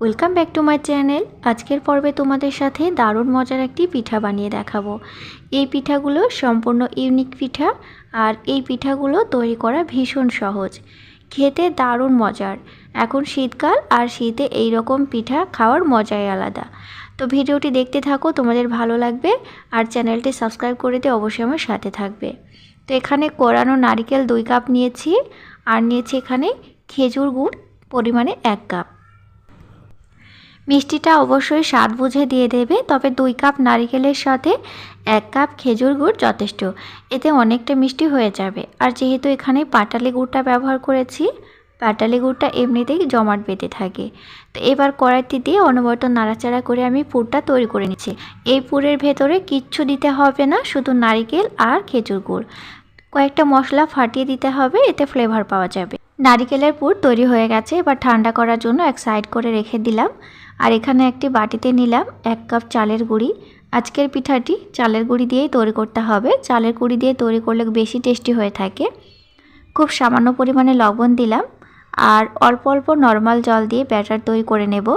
Welcome back to my channel আজকের পর্বে তোমাদের সাথে দারুণ মজার একটি পিঠা বানিয়ে দেখাবো। এই পিঠাগুলো সম্পূর্ণ ইউনিক পিঠা আর এই পিঠাগুলো তৈরি করা ভীষণ সহজ। খেতে দারুণ মজার। এখন শীতকাল আর শীতে এই রকম পিঠা খাওয়ার মজাই আলাদা। তো ভিডিওটি দেখতে থাকো, তোমাদের ভালো লাগবে আর চ্যানেলটি সাবস্ক্রাইব করে দিয়ে অবশ্যই আমার সাথে থাকবে। তো এখানে কোরানো নারিকেল দুই কাপ নিয়েছি আর নিয়েছি এখানে খেজুর গুড়, পরিমাণে এক কাপ। মিষ্টিটা অবশ্যই স্বাদ বুঝে দিয়ে দেবে, তবে দুই কাপ নারিকেলের সাথে এক কাপ খেজুর গুড় যথেষ্ট। এতে অনেকটা মিষ্টি হয়ে যাবে। আর যেহেতু এখানে পাটালি গুড়টা ব্যবহার করেছি, পাটালি গুড়টা এমনিতেই জমাট বেঁধে থাকে। তো এবার কড়াইতে দিয়ে অনবরত নাড়াচাড়া করে আমি পুরটা তৈরি করে নিচ্ছি। এই পুরের ভেতরে কিচ্ছু দিতে হবে না, শুধু নারিকেল আর খেজুর গুড়। কয়েকটা মশলা ফাটিয়ে দিতে হবে, এতে ফ্লেভার পাওয়া যাবে। নারিকেলের পুর তৈরি হয়ে গেছে, এবার ঠান্ডা করার জন্য এক সাইড করে রেখে দিলাম। আর এখানে একটি বাটিতে নিলাম এক কাপ চালের গুঁড়ি। আজকের পিঠাটি চালের গুঁড়ি দিয়েই তৈরি করতে হবে। চালের গুঁড়ি দিয়ে তৈরি করলে বেশি টেস্টি হয়ে থাকে। খুব সামান্য পরিমাণে লবণ দিলাম। আর অল্প অল্প নর্মাল জল দিয়ে ব্যাটার তৈরি করে নেব।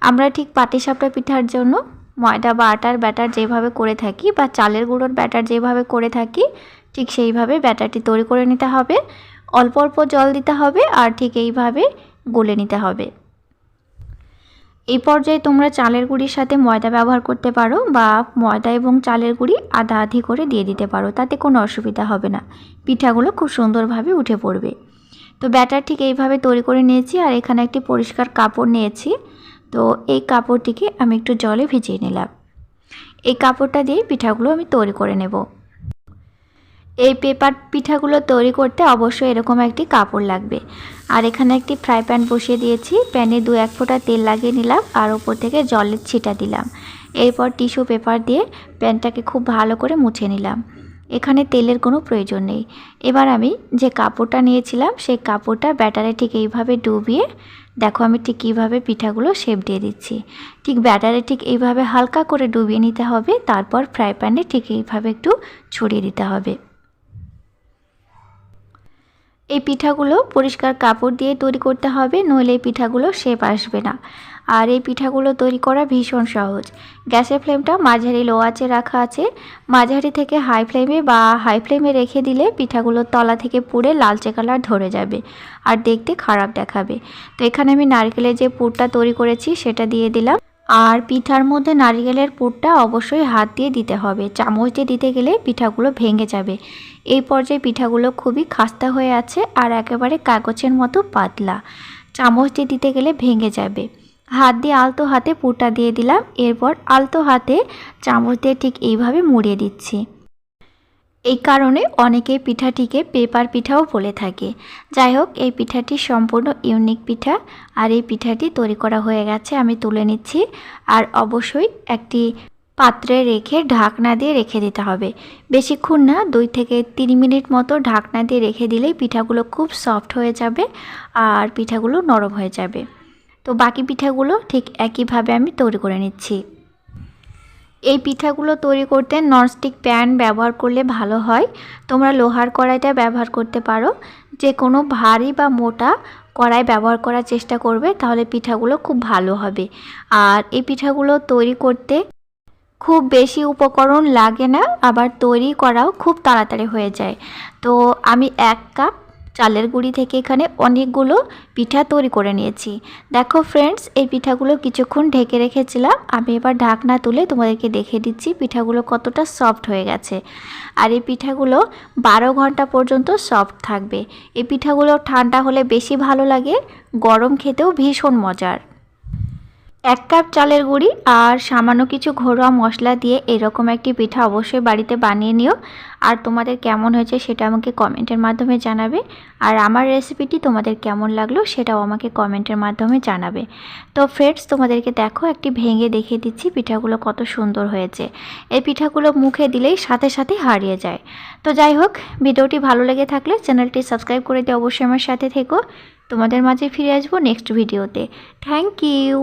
আমরা ঠিক পাটিসাপটা পিঠার জন্য ময়দা বা আটার ব্যাটার যেভাবে করে থাকি বা চালের গুঁড়োর ব্যাটার যেভাবে করে থাকি, ঠিক সেইভাবে ব্যাটারটি তৈরি করে নিতে হবে। অল্প অল্প জল দিতে হবে আর ঠিক এইভাবে গলে নিতে হবে। এই পর্যায়ে তোমরা চালের গুঁড়ির সাথে ময়দা ব্যবহার করতে পারো বা ময়দা এবং চালের গুঁড়ি আধা আধি করে দিয়ে দিতে পারো, তাতে কোনো অসুবিধা হবে না। পিঠাগুলো খুব সুন্দরভাবে উঠে পড়বে। তো ব্যাটার ঠিক এইভাবে তৈরি করে নিয়েছি আর এখানে একটি পরিষ্কার কাপড় নিয়েছি। তো এই কাপড়টিকে আমি একটু জলে ভিজিয়ে নিলাম। এই কাপড়টা দিয়ে পিঠাগুলো আমি তৈরি করে নেব। এই পেপার পিঠাগুলো তৈরি করতে অবশ্যই এরকম একটি কাপড় লাগবে। আর এখানে একটি ফ্রাই প্যান বসিয়ে দিয়েছি। প্যানে দু এক ফোঁটা তেল লাগিয়ে নিলাম আর ওপর থেকে জলের ছিটা দিলাম। এরপর টিস্যু পেপার দিয়ে প্যানটাকে খুব ভালো করে মুছে নিলাম। এখানে তেলের কোনো প্রয়োজন নেই। এবার আমি যে কাপড়টা নিয়েছিলাম, সেই কাপড়টা ব্যাটারে ঠিক এইভাবে ডুবিয়ে, দেখো আমি ঠিক কীভাবে পিঠাগুলো শেপ দিয়ে দিচ্ছি। ঠিক ব্যাটারে ঠিক এইভাবে হালকা করে ডুবিয়ে নিতে হবে, তারপর ফ্রাই প্যানে ঠিক এইভাবে একটু ছড়িয়ে দিতে হবে। এই পিঠাগুলো পরিষ্কার কাপড় দিয়ে তৈরি করতে হবে, নইলে এই পিঠাগুলো শেপ আসবে না। আর এই পিঠাগুলো তৈরি করা ভীষণ সহজ। গ্যাসের ফ্লেমটা মাঝারি লো আঁচে রাখা আছে। মাঝারি থেকে হাই ফ্লেমে বা হাই ফ্লেমে রেখে দিলে পিঠাগুলো তলা থেকে পুড়ে লালচে কালার ধরে যাবে আর দেখতে খারাপ দেখাবে। তো এখানে আমি নারকেলের যে পুরটা তৈরি করেছি সেটা দিয়ে দিলাম। আর পিঠার মধ্যে নারিকেলের পুরটা অবশ্যই হাত দিয়ে দিতে হবে। চামচ দিয়ে দিতে গেলে পিঠাগুলো ভেঙে যাবে। এই পর্যায়ে পিঠাগুলো খুবই খাস্তা হয়ে আছে আর একেবারে কাগজের মতো পাতলা। চামচ দিয়ে দিতে গেলে ভেঙে যাবে। হাত দিয়ে আলতো হাতে পুরটা দিয়ে দিলাম। এরপর আলতো হাতে চামচ দিয়ে ঠিক এইভাবে মুড়িয়ে দিচ্ছি। এই কারণে অনেকে পিঠাটিকে পেপার পিঠাও বলে থাকে। যাই হোক, এই পিঠাটি সম্পূর্ণ ইউনিক পিঠা আর এই পিঠাটি তৈরি করা হয়ে গেছে, আমি তুলে নিচ্ছি। আর অবশ্যই একটি পাত্রে রেখে ঢাকনা দিয়ে রেখে দিতে হবে। বেশিক্ষণ না, দুই থেকে তিন মিনিট মতো ঢাকনা দিয়ে রেখে দিলেই পিঠাগুলো খুব সফট হয়ে যাবে আর পিঠাগুলো নরম হয়ে যাবে। তো বাকি পিঠাগুলো ঠিক একইভাবে আমি তৈরি করে নিচ্ছি। এই পিঠাগুলো তৈরি করতে ননস্টিক প্যান ব্যবহার করলে ভালো হয়। তোমরা লোহার কড়াইটা ব্যবহার করতে পারো। যে কোনো ভারী বা মোটা কড়াই ব্যবহার করার চেষ্টা করবে, তাহলে পিঠাগুলো খুব ভালো হবে। আর এই পিঠাগুলো তৈরি করতে খুব বেশি উপকরণ লাগে না, আবার তৈরি করাও খুব তাড়াতাড়ি হয়ে যায়। তো আমি এক কাপ চালের গুঁড়ি থেকে এখানে অনেকগুলো পিঠা তৈরি করে নিয়েছি। দেখো ফ্রেন্ডস এই পিঠাগুলো কিছুক্ষণ ঢেকে রেখেছিলাম। আমি এবার ঢাকনা তুলে তোমাদেরকে দেখে দিচ্ছি পিঠাগুলো কতটা সফট হয়ে গেছে। আর এই পিঠাগুলো বারো ঘণ্টা পর্যন্ত সফট থাকবে। এই পিঠাগুলো ঠান্ডা হলে বেশি ভালো লাগে, গরম খেতেও ভীষণ মজার। এক কাপ চালের গুঁড়ি আর সামান্য কিছু ঘরোয়া মশলা দিয়ে এরকম একটি পিঠা অবশ্যই বাড়িতে বানিয়ে নিও। আর তোমাদের কেমন হয়েছে সেটা আমাকে কমেন্টের মাধ্যমে জানাবে। আর আমার রেসিপিটি তোমাদের কেমন লাগল সেটাও আমাকে কমেন্টের মাধ্যমে জানাবে। তো ফ্রেন্ডস তোমাদেরকে দেখো একটি ভেঙে দেখিয়ে দিচ্ছি পিঠাগুলো কত সুন্দর হয়েছে। এই পিঠাগুলো মুখে দিলেই সাথে সাথে হারিয়ে যায়। তো যাই হোক, ভিডিওটি ভালো লেগে থাকলে চ্যানেলটি সাবস্ক্রাইব করে দিয়ে অবশ্যই আমার সাথে থেকো। তোমাদের মাঝে ফিরে আসব নেক্সট ভিডিওতে থ্যাংক ইউ